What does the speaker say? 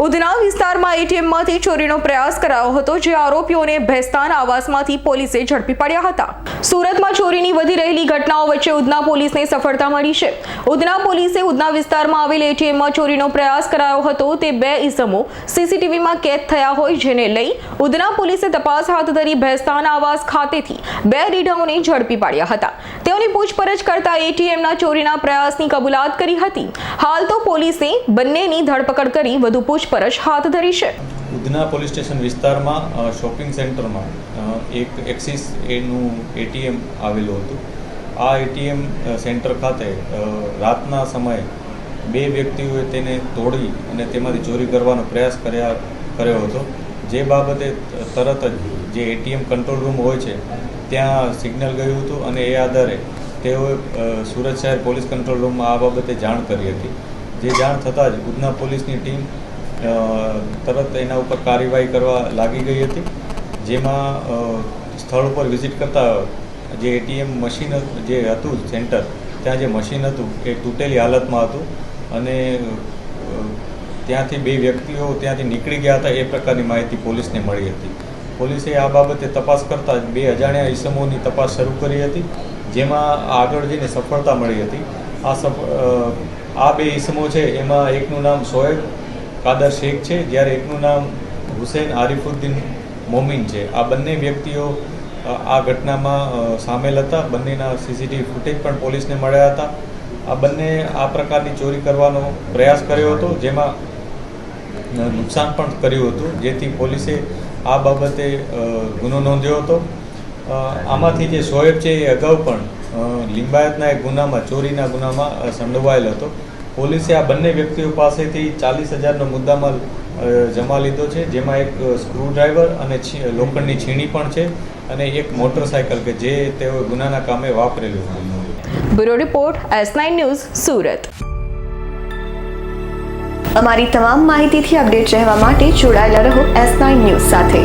ઉધના વિસ્તારમાં એટીએમમાંથી ચોરીનો પ્રયાસ કરાયો હતો, જે આરોપીઓને ભેસ્તાન આવાસમાંથી પોલીસે ઝડપી પાડ્યા હતા. સુરતમાં ચોરીની વધી રહેલી ઘટનાઓ વચ્ચે ઉધના પોલીસને સફળતા મળી છે. ઉધના પોલીસે ઉધના વિસ્તારમાં આવેલ એટીએમમાં ચોરીનો પ્રયાસ કરાયો હતો. તે બે ઇસમો સીસીટીવીમાં કેદ થયા હોય, જેને લઈ ઉધના પોલીસે તપાસ હાથ ધરી ભેસ્તાન આવાસ ખાતેથી બે રીઢાઓને ઝડપી પાડ્યા હતા. તેઓની પૂછપરછ કરતા એટીએમના ચોરીના પ્રયાસની કબૂલાત કરી હતી. હાલ તો પોલીસે બંનેની ધરપકડ કરી વધુ પૂછપરછ હાથ ધરી છે. ઉધના પોલીસ સ્ટેશન વિસ્તારમાં શોપિંગ સેન્ટરમાં એક એક્સિસ એનું એટીએમ આવેલું હતું. આ એટીએમ સેન્ટર ખાતે રાતના સમયે બે વ્યક્તિઓએ તેને તોડી અને તેમાંથી ચોરી કરવાનો પ્રયાસ કર્યા, કર્યો હતો. જે બાબતે તરત જ જે એટીએમ કંટ્રોલ રૂમ હોય છે, ત્યાં સિગ્નલ ગયું હતું અને એ આધારે તેઓએ સુરત શહેર પોલીસ કંટ્રોલ રૂમમાં આ બાબતે જાણ કરી હતી. જે જાણ થતાં જ ઉધના પોલીસની ટીમ તરત એના ઉપર કાર્યવાહી કરવા લાગી ગઈ હતી. જેમાં સ્થળ ઉપર વિઝિટ કરતા જે એટીએમ મશીન જે હતું સેન્ટર, ત્યાં જે મશીન હતું એ તૂટેલી હાલતમાં હતું અને ત્યાંથી બે વ્યક્તિઓ ત્યાંથી નીકળી ગયા હતા એ પ્રકારની માહિતી પોલીસને મળી હતી. પોલીસે આ બાબતે તપાસ કરતાં બે અજાણ્યા ઈસમોની તપાસ શરૂ કરી હતી, જેમાં આગળ જઈને સફળતા મળી હતી. આ સફ આ બે ઈસમો છે, એમાં એકનું નામ શોએબ કાદર શેખ છે, જ્યારે એકનું નામ હુસેન આરિફુદ્દીન મોમિન છે. આ બંને વ્યક્તિઓ આ ઘટનામાં સામેલ હતા. બંનેના સીસીટીવી ફૂટેજ પણ પોલીસને મળ્યા હતા. આ બંને આ પ્રકારની ચોરી કરવાનો પ્રયાસ કર્યો હતો, જેમાં નુકસાન પણ કર્યું હતું, જેથી પોલીસે આ બાબતે ગુનો નોંધ્યો હતો. આમાંથી જે શોએબ છે એ અગાઉ પણ લિંબાયતના એક ગુનામાં, ચોરીના ગુનામાં સંડવાયેલ હતો. પોલીસે આ બંને વ્યક્તિઓ પાસેથી ચાલીસ હજારનો મુદ્દામાલ જમા લીધો છે. જેમાં એક સ્ક્રૂડ્રાઈવર અને લોખંડની છીણી પણ છે અને એક મોટરસાયકલ કે જે તેઓ ગુનાના કામે વાપરેલું હતું bureau report S nine news Surat. અમારી તમામ માહિતીથી અપડેટ રહેવા માટે જોડાયેલા રહો એસ નાઇન ન્યૂઝ સાથે.